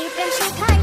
一边说太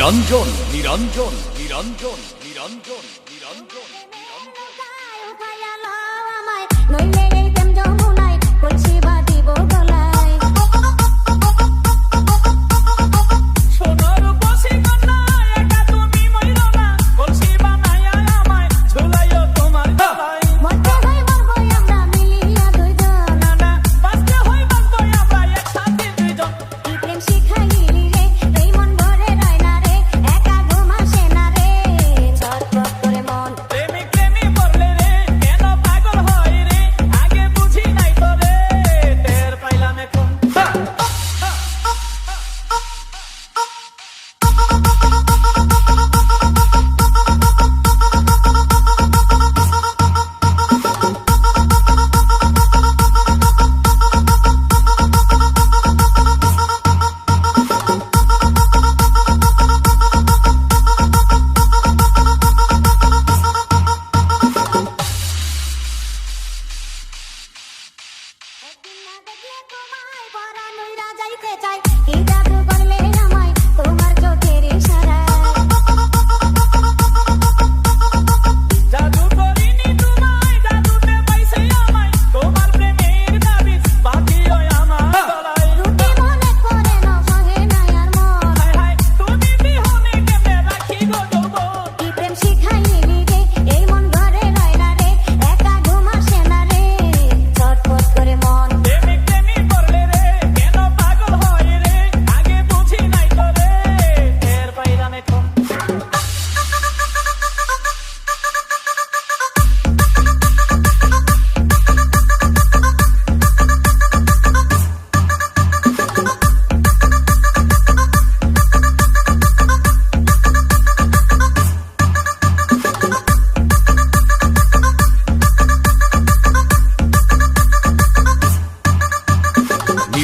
নিরঞ্জন নিরঞ্জন নিরঞ্জন নিরঞ্জন নিরঞ্জন নিরঞ্জন। যায়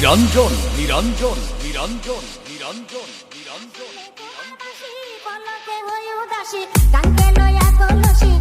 নিরঞ্জন নিরঞ্জন নিরঞ্জন নিরঞ্জন নিরঞ্জন। কান্তে লয়া কলসি